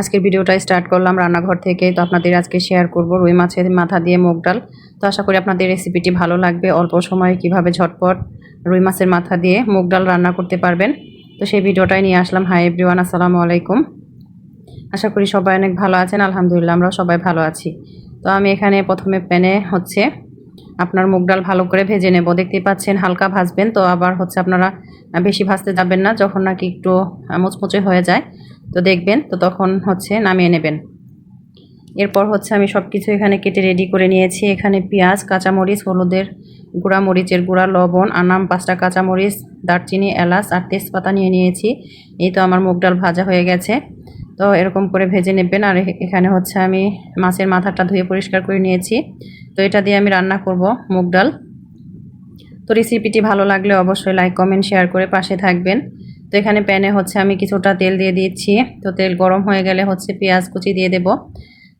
আজকের ভিডিওটা স্টার্ট করলাম রান্নাঘর থেকে। তো আপনাদের আজকে শেয়ার করব রুই মাছের মাথা দিয়ে মুগ ডাল। তো আশা করি আপনাদের রেসিপিটি ভালো লাগবে। অল্প সময়ে কীভাবে ঝটপট রুই মাছের মাথা দিয়ে মুগ ডাল রান্না করতে পারবেন। তো সেই ভিডিওটাই নিয়ে আসলাম। হাই এভরিওয়ান আসসালামু আলাইকুম। আশা করি সবাই অনেক ভালো আছেন। আলহামদুলিল্লাহ, আমরাও সবাই ভালো আছি। তো আমি এখানে প্রথমে প্যানে হচ্ছে আপনার মুগ ডাল ভালো করে ভেজে নেব। দেখতেই পাচ্ছেন হালকা ভাজবেন। তো আবার হচ্ছে আপনারা বেশি ভাজতে যাবেন না। যখন নাকি একটু মুচমুচে হয়ে যায় তো দেখবেন, তো তখন হচ্ছে নামিয়ে নেবেন। এরপর হচ্ছে আমি সব কিছু এখানে কেটে রেডি করে নিয়েছি। এখানে পেঁয়াজ, কাঁচামরিচ, হলুদের গুঁড়া, মরিচের গুঁড়া, লবণ, আনাম, পাঁচটা কাঁচামরিচ, দারচিনি, এলাচ আর তেজপাতা নিয়ে নিয়েছি। এই তো আমার মুগ ডাল ভাজা হয়ে গেছে। তো এরকম করে ভেজে নেবেন। আর এখানে হচ্ছে আমি মাছের মাথাটা ধুয়ে পরিষ্কার করে নিয়েছি। তো এটা দিয়ে আমি রান্না করব মুগ ডাল। তো রেসিপিটি ভালো লাগলে অবশ্যই লাইক কমেন্ট শেয়ার করে পাশে থাকবেন। তো এখানে প্যানে হচ্ছে আমি কিছুটা তেল দিয়ে দিচ্ছি তো তেল গরম হয়ে গেলে হচ্ছে পেঁয়াজ কুচি দিয়ে দেব।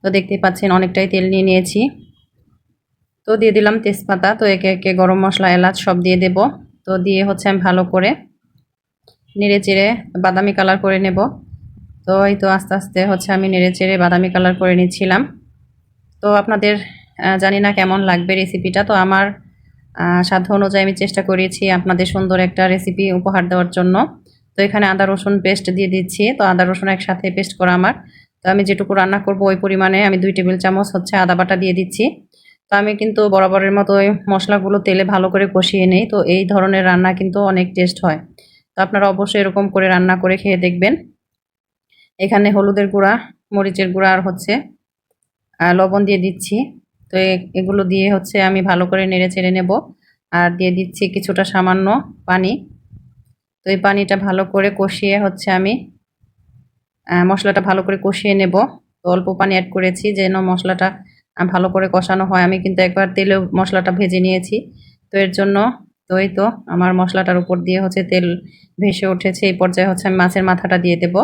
তো দেখতে পাচ্ছেন অনেকটাই তেল নিয়ে নিয়েছি। তো দিয়ে দিলাম তেজপাতা। তো একে একে গরম মশলা, এলাচ সব দিয়ে দেব। তো দিয়ে হচ্ছে আমি ভালো করে নেড়ে চেড়ে বাদামি কালার করে নেব। তো এই তো আস্তে আস্তে হচ্ছে আমি নেড়ে চেড়ে বাদামি কালার করে নিচ্ছিলাম। তো আপনাদের জানি না কেমন লাগবে রেসিপিটা। তো আমার সাধ্য অনুযায়ী আমি চেষ্টা করেছি আপনাদের সুন্দর একটা রেসিপি উপহার দেওয়ার জন্য। তো এখানে আদা, রসুন পেস্ট দিয়ে দিচ্ছি। তো আদা, রসুন একসাথে পেস্ট করা আমার। তো আমি যেটুকু রান্না করব ওই পরিমাণে আমি দুই টেবিল চামচ হচ্ছে আদা বাটা দিয়ে দিচ্ছি। তো আমি কিন্তু বরাবরের মতো ওই মশলাগুলো তেলে ভালো করে কষিয়ে নেই। তো এই ধরনের রান্না কিন্তু অনেক টেস্ট হয়। তো আপনারা অবশ্যই এরকম করে রান্না করে খেয়ে দেখবেন। এখানে হলুদের গুঁড়া, মরিচের গুঁড়া আর হচ্ছে লবণ দিয়ে দিচ্ছি। তো এগুলো দিয়ে হচ্ছে আমি ভালো করে নেড়ে চেড়ে নেব। আর দিয়ে দিচ্ছি কিছুটা সামান্য পানি। তো এই পানিটা ভালো করে কষিয়ে হচ্ছে আমি মশলাটা ভালো করে কষিয়ে নেব। তো অল্প পানি অ্যাড করেছি যেন মশলাটা ভালো করে কষানো হয়। আমি কিন্তু একবার তেলে মশলাটা ভেজে নিয়েছি। তো এর জন্য তো এই তো আমার মশলাটার উপর দিয়ে হচ্ছে তেল ভেসে উঠেছে। এই পর্যায়ে হচ্ছে আমি মাছের মাথাটা দিয়ে দেব।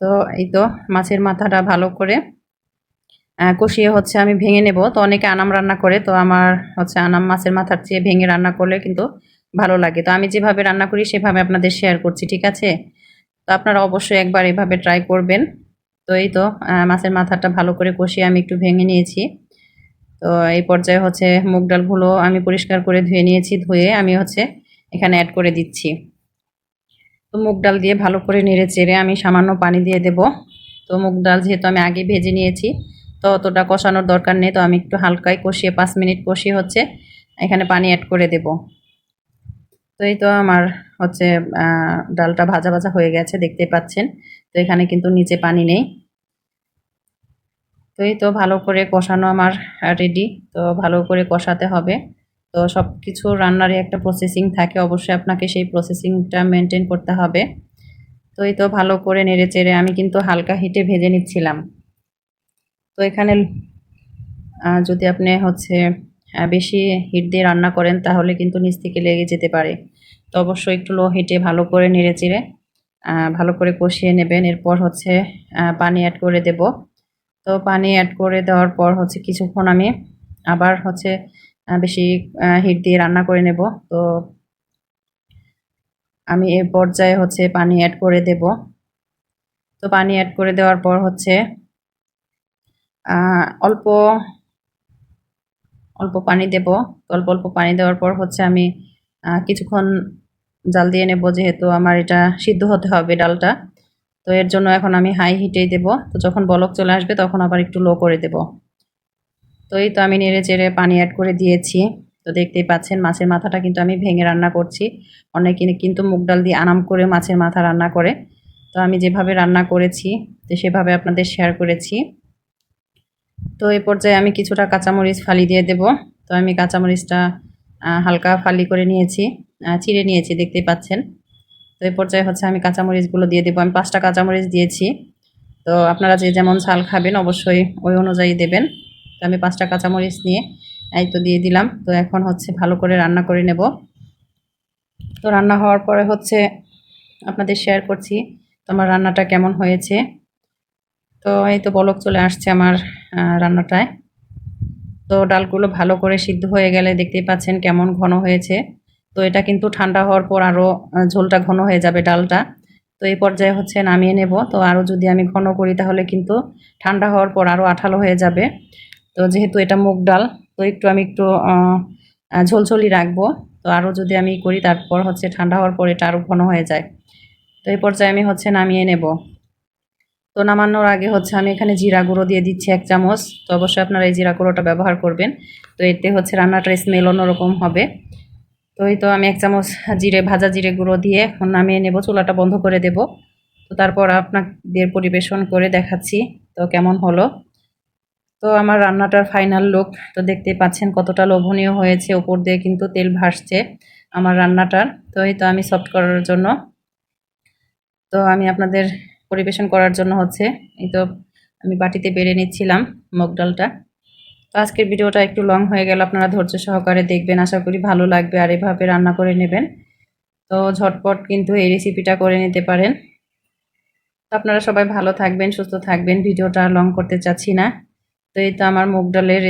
তো এই তো মাছের মাথাটা ভালো করে কষিয়ে হচ্ছে আমি ভেঙে নেব। তো অনেকে আনাম রান্না করে, তো আমার হচ্ছে আনাম মাছের মাথার চেয়ে ভেঙে রান্না করলে কিন্তু ভালো লাগে। তো আমি যেভাবে রান্না করি, সেভাবে আপনাদের শেয়ার করছি, ঠিক আছে? তো আপনারা অবশ্যই একবার এভাবে ট্রাই করবেন। তো এই তো মাছের মাথাটা ভালো করে কষিয়ে আমি একটু ভেঙে নিয়েছি। তো এই পর্যায়ে হচ্ছে মুগ ডালগুলো আমি পরিষ্কার করে ধুয়ে নিয়েছি, ধুয়ে আমি হচ্ছে এখানে অ্যাড করে দিচ্ছি। তো মুগ ডাল দিয়ে ভালো করে নেড়ে চেড়ে আমি সামান্য পানি দিয়ে দেব। তো মুগ ডাল যেহেতু আমি আগে ভেজে নিয়েছি, তো অতটা কষানোর দরকার নেই। তো আমি একটু হালকায় কষিয়ে পাঁচ মিনিট কষিয়ে হচ্ছে এখানে পানি অ্যাড করে দেব। তো এই তো আমার হচ্ছে ডালটা ভাজা ভাজা হয়ে গেছে দেখতে পাচ্ছেন। তো এখানে কিন্তু নিচে পানি নেই। তো এই তো ভালো করে কষানো আমার রেডি তো ভালো করে কষাতে হবে। তো সব কিছু রান্নারই একটা প্রসেসিং থাকে, অবশ্যই আপনাকে সেই প্রসেসিংটা মেনটেন করতে হবে। তো এই তো ভালো করে নেড়ে চেড়ে আমি কিন্তু হালকা হিটে ভেজে নিচ্ছিলাম। তো এখানে যদি আপনি হচ্ছে বেশি হিট দিয়ে রান্না করেন, তাহলে কিন্তু নিচ থেকে লেগে যেতে পারে। তো অবশ্যই একটু লো হিটে ভালো করে নেড়ে চেড়ে ভালো করে কষিয়ে নেবেন। এরপর হচ্ছে পানি অ্যাড করে দেব। তো পানি অ্যাড করে দেওয়ার পর হচ্ছে কিছুক্ষণ আমি আবার হচ্ছে বেশি হিট দিয়ে রান্না করে নেব। তো আমি এ পর্যায়ে হচ্ছে পানি অ্যাড করে দেব। তো পানি অ্যাড করে দেওয়ার পর হচ্ছে অল্প অল্প পানি দেব। অল্প অল্প পানি দেওয়ার পর হচ্ছে আমি কিছুক্ষণ জাল দিয়ে নেব যেহেতু আমার এটা সিদ্ধ হতে হবে ডালটা। তো এর জন্য এখন আমি হাই হিটেই দেব। তো যখন বলক চলে আসবে তখন আবার একটু লো করে দেব। তো এই তো আমি নেড়ে চেড়ে পানি অ্যাড করে দিয়েছি। তো দেখতেই পাচ্ছেন মাছের মাথাটা কিন্তু আমি ভেঙে রান্না করছি। অনেকে কিন্তু মুগ ডাল দিয়ে আরাম করে মাছের মাথা রান্না করে। তো আমি যেভাবে রান্না করেছি, তো সেভাবে আপনাদের শেয়ার করেছি। তো এই পর্যায়ে আমি কিছুটা কাঁচামরিচ ফালি দিয়ে দেব। তো আমি কাঁচামরিচটা হালকা ফালি করে নিয়েছি চিড়ে নিয়েছি, দেখতেই পাচ্ছেন। তো এই পর্যায়ে হচ্ছে আমি কাঁচামরিচগুলো দিয়ে দেবো। আমি পাঁচটা কাঁচামরিচ দিয়েছি। তো আপনারা যে যেমন ঝাল খাবেন, অবশ্যই ওই অনুযায়ী দেবেন। তো আমি পাঁচটা কাঁচামরিচ নিয়ে, এই তো দিয়ে দিলাম। তো এখন হচ্ছে ভালো করে রান্না করে নেব। তো রান্না হওয়ার পরে হচ্ছে আপনাদের শেয়ার করছি। তো আমার রান্নাটা কেমন হয়েছে? তো এই তো বলক চলে আসছে আমার রান্নাটায়। তো ডালগুলো ভালো করে সিদ্ধ হয়ে গেলে দেখতেই পাচ্ছেন কেমন ঘন হয়েছে। তো এটা কিন্তু ঠান্ডা হওয়ার পর আরও ঝোলটা ঘন হয়ে যাবে ডালটা। তো এই পর্যায়ে হচ্ছে নামিয়ে নেব। তো আরও যদি আমি ঘন করি তাহলে কিন্তু ঠান্ডা হওয়ার পর আরও আঠালো হয়ে যাবে। তো যেহেতু এটা মুগ ডাল, তো একটু আমি একটু ঝোলঝোলি রাখব। তো আরও যদি আমি করি তারপর হচ্ছে ঠান্ডা হওয়ার পর এটা আরও ঘন হয়ে যায়। তো এই পর্যায়ে আমি হচ্ছে নামিয়ে নেব। তো নামানোর আগে হচ্ছে আমি এখানে জিরা গুঁড়ো দিয়ে দিচ্ছি এক চামচ। তো অবশ্যই আপনারা এই জিরা গুঁড়োটা ব্যবহার করবেন। তো এতে হচ্ছে রান্নাটা স্মেল অন্যরকম হবে। তো এই তো আমি এক চামচ জিরে, ভাজা জিরে গুঁড়ো দিয়ে এখন নামিয়ে নেব, চুলাটা বন্ধ করে দেব। তো তারপর আপনাদের পরিবেশন করে দেখাচ্ছি তো কেমন হলো। তো আমার রান্নাটার ফাইনাল লুক, তো দেখতে পাচ্ছেন কতটা লোভনীয় হয়েছে। ওপর দিয়ে কিন্তু তেল ভাসছে আমার রান্নাটার। তো এই তো আমি সফট করার জন্য। তো আমি আপনাদের পরিবেশন করার জন্য হচ্ছে। এই তো আমি বাটিতে বেড়ে নিচ্ছিলাম মুগ ডালটা। তো আজকের ভিডিওটা একটু লং হয়ে গেল, আপনারা ধৈর্য সহকারে দেখবেন, আশা করি ভালো লাগবে আর এভাবে রান্না করে নেবেন। তো ঝটপট কিন্তু এই রেসিপিটা করে নিতে পারেন। তো আপনারা সবাই ভালো থাকবেন, সুস্থ থাকবেন, ভিডিওটা লং করতে চাচ্ছি না। তো এই তো আমার মুগ ডালের